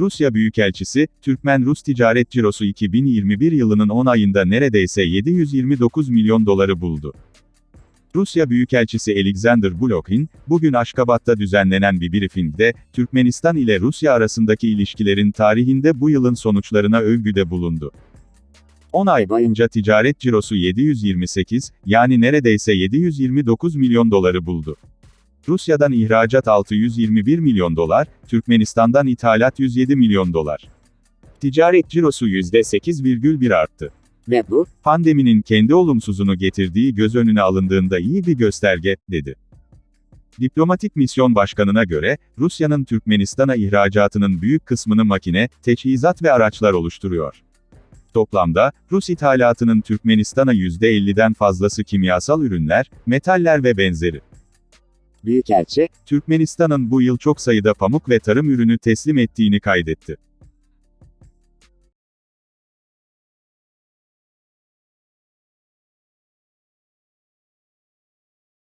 Rusya Büyükelçisi, Türkmen-Rus ticaret cirosu 2021 yılının 10 ayında neredeyse 729 milyon doları buldu. Rusya Büyükelçisi Alexander Blokhin, bugün Aşkabat'ta düzenlenen bir briefingde, Türkmenistan ile Rusya arasındaki ilişkilerin tarihinde bu yılın sonuçlarına övgüde bulundu. 10 ay boyunca ticaret cirosu 728, yani neredeyse 729 milyon doları buldu. Rusya'dan ihracat 621 milyon dolar, Türkmenistan'dan ithalat 107 milyon dolar. Ticaret cirosu %8,1 arttı. Ve bu, Pandeminin kendi olumsuzunu getirdiği göz önüne alındığında iyi bir gösterge, dedi. Diplomatik misyon başkanına göre, Rusya'nın Türkmenistan'a ihracatının büyük kısmını makine, teçhizat ve araçlar oluşturuyor. Toplamda, Rus ithalatının Türkmenistan'a %50'den fazlası kimyasal ürünler, metaller ve benzeri. Büyükelçi, Türkmenistan'ın bu yıl çok sayıda pamuk ve tarım ürünü teslim ettiğini kaydetti.